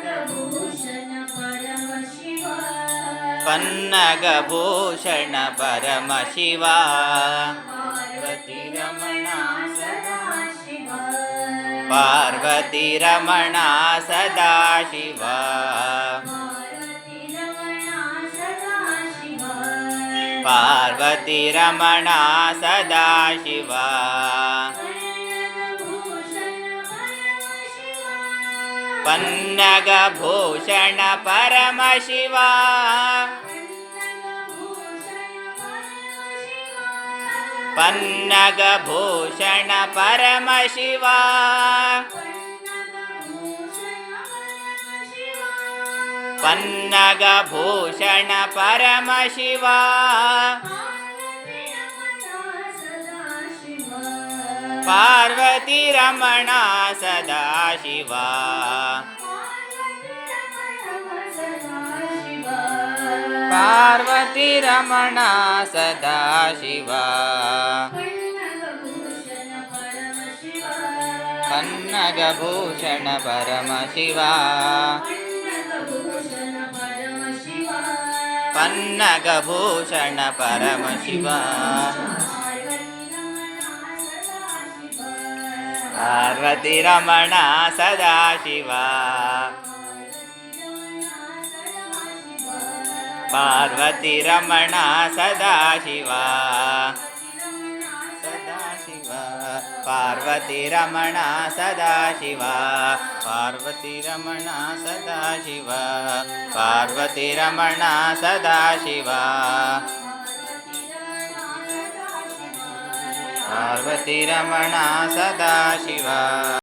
गभूषण परम शिवा। पन्नगभूषण परम शिवा पार्वती रमणा सदा पार्वती रमणा सदा शिवा। सदा शिवा पार्वती रमणा सदा शिवा। पन्नगभूषण परमशिवा। पन्नगभूषण परमशिवा ಪನ್ನಗಭೂಷಣ ಪರಮಶಿವ ಪಾರ್ವತಿ ರಮಣ ಸದಾಶಿವ ಪಾರ್ವತಿ ರಮಣ ಸದಾಶಿವ ಕನ್ನಗಭೂಷಣ ಪರಮಶಿವ పన్నగభూషణ పరమశివ. పార్వతి రమణ సదాశివ. పార్వతి రమణ సదాశివ. पार्वती रमणा सदा शिवा पार्वती रमणा सदा शिवा